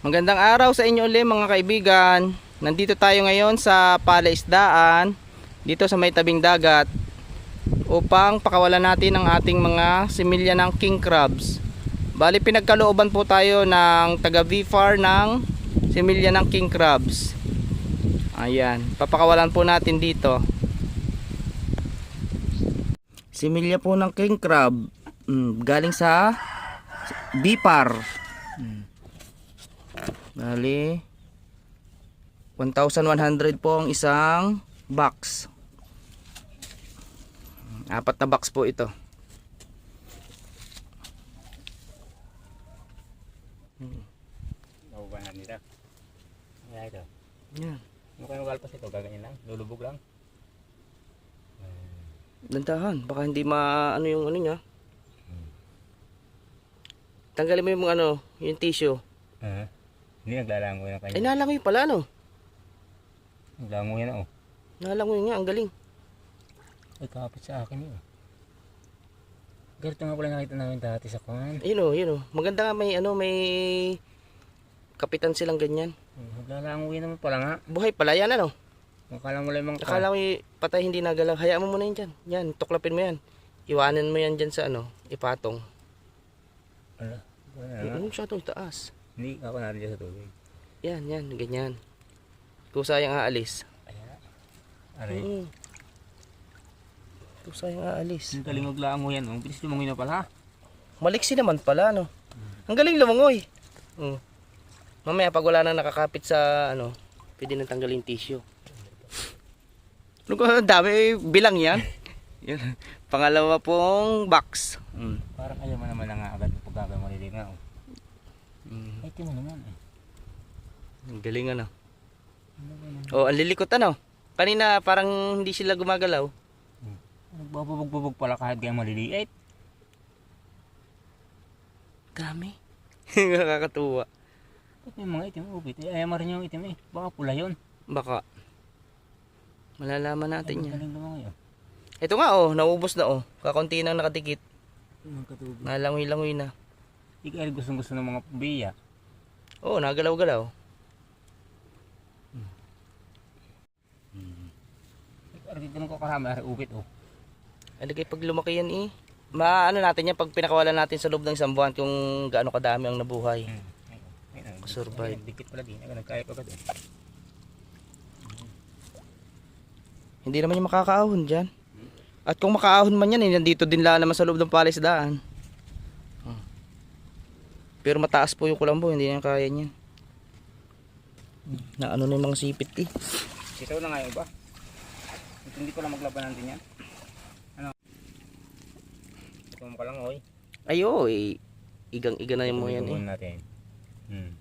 Magandang araw sa inyo ulit mga kaibigan. Nandito tayo ngayon sa palaisdaan dito sa may tabing dagat upang pakawalan natin ang ating mga similya ng king crabs. Bali pinagkalooban po tayo ng taga VFAR ng similya ng king crabs. Ayan, papakawalan po natin dito. Similya po ng king crab mm, galing sa VFAR. Bali 1,100 po ang isang box. Apat na box po ito. Nakubahan nila. Kaya ito. Yan. Kayo magalpas ito? Gaganyan lang? Lulubog lang? Dantahan, baka hindi ma ano yung ano niya. Tanggalin mo yung ano, yung tissue. Uh, hindi naglalangoy na Ay kayo. nalangoy pala no. Naglangoy na oh. Nalangoy nga, ang galing. Ay kapit sa akin yun. Ganito nga pala nakita namin dati sa kuhan. Ayun oh, yun oh. Maganda nga may ano, may kapitan silang ganyan. Naglalangoy naman pala nga. Buhay pala yan ano. Akala mo lang mga Akala mo patay hindi nagalaw. Hayaan mo muna yan dyan. Yan, tuklapin mo yan. Iwanan mo yan dyan sa ano, ipatong. Ala, wala. Ano siya itong taas? Hindi ako narin sa tubig. Yan, yan, ganyan. Kung sayang aalis. Kaya, aray. Mm. Kung sayang aalis. Ang galing maglangoy yan. oh. Ang bilis lumangoy na pala. Maliksi naman pala, no? Ang galing lumangoy. Mm. Mamaya pag wala nang nakakapit sa ano, pwede nang tanggalin tissue. Ano ka, dami bilang yan. yan. Pangalawa pong box. Mm. Parang ayaw mo naman na nga agad pag gagawin malili nga. Oh. Ay, timo naman eh. Ang galing ano. Oh, ang lilikot ano. Kanina parang hindi sila gumagalaw. Nagbabubog-bubog pala kahit gaya maliliit. Dami. Nakakatuwa. Ba't may mga itim upit? Eh, ayaw mo rin yung itim eh. Baka pula yun. Baka. Malalaman natin Ay, yan. galing lumangoy oh. Ito nga oh, naubos na oh. Kakunti nang nakadikit. Magkatubig. Nalangoy-langoy na. Ikaw gustong gusto ng mga biya. Oo, oh, nagalaw-galaw. Ikaw dito mo kakarami, ari upit oh. Ano kay pag lumaki yan eh. Maano natin yan pag pinakawalan natin sa loob ng isang buwan kung gaano kadami ang nabuhay. Hmm. Survive. Dikit pala din. Nagkaya pa agad eh. Hindi naman yung makakaahon dyan. At kung makaahon man yan, eh, nandito din lang naman sa loob ng palisdaan. Pero mataas po yung kulambo, hindi na kaya niyan. Na ano na yung mga sipit eh. Sitaw na nga yung iba. Ito, Hindi ko lang maglabanan din yan. Ano? Mo ka lang oy. Ayo, eh. Igang-iga na yung mga yan eh. Natin. Hmm.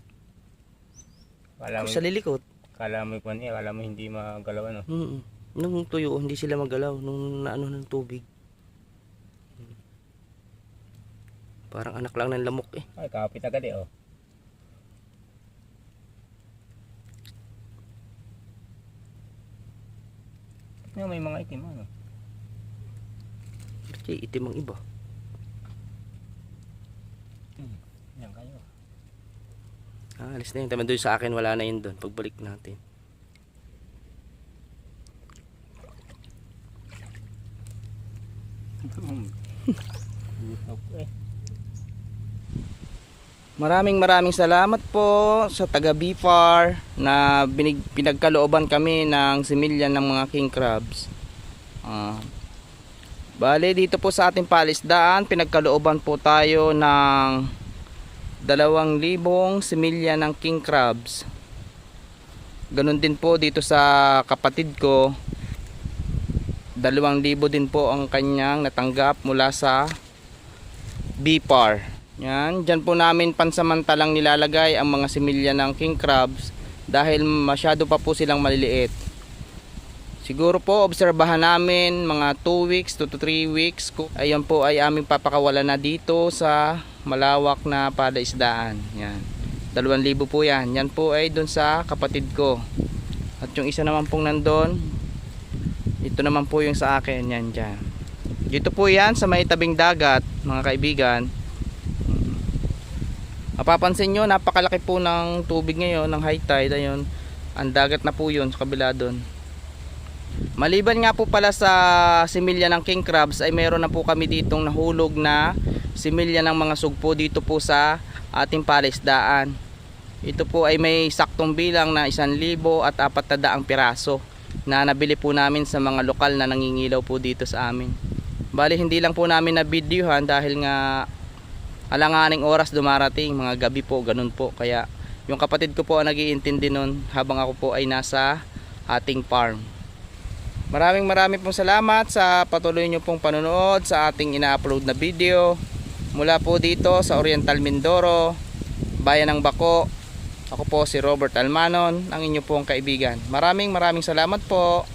Kala mo, Sa lilikot. kala mo yung eh, kala mo hindi magalaw ano. Mm Nung tuyo, hindi sila magalaw. Nung naano ng tubig. Parang anak lang ng lamok eh. Ay, kapit agad eh oh. Nga may mga itim ano. Kasi itim ang iba. Yan kayo. Ah, alis na yun. Tama doon sa akin, wala na yun doon. Pagbalik natin. Busog eh. Maraming maraming salamat po sa taga Bifar na binig, pinagkalooban kami ng similya ng mga king crabs. Ah. bale dito po sa ating palisdaan pinagkalooban po tayo ng dalawang libong similya ng king crabs. Ganon din po dito sa kapatid ko. Dalawang libo din po ang kanyang natanggap mula sa Bipar. Yan, dyan po namin pansamantalang nilalagay ang mga similya ng king crabs dahil masyado pa po silang maliliit. Siguro po obserbahan namin mga 2 weeks to 3 weeks. Ayan po ay aming papakawalan na dito sa malawak na palaisdaan. Yan. 2,000 po yan. Yan po ay dun sa kapatid ko. At yung isa naman pong nandun, ito naman po yung sa akin. Yan dyan. Dito po yan sa may tabing dagat, mga kaibigan. Mapapansin nyo, napakalaki po ng tubig ngayon, ng high tide. Ayun, ang dagat na po yun sa kabila doon. Maliban nga po pala sa similya ng king crabs ay meron na po kami ditong nahulog na similya ng mga sugpo dito po sa ating palisdaan. Ito po ay may saktong bilang na 1,000 at 400 piraso na nabili po namin sa mga lokal na nangingilaw po dito sa amin. Bali hindi lang po namin na videohan dahil nga alanganing oras dumarating, mga gabi po, ganun po. Kaya yung kapatid ko po ang nagiintindi nun habang ako po ay nasa ating farm. Maraming maraming pong salamat sa patuloy nyo pong panonood sa ating ina-upload na video. Mula po dito sa Oriental Mindoro, Bayan ng Bako. Ako po si Robert Almanon, ang inyo pong kaibigan. Maraming maraming salamat po.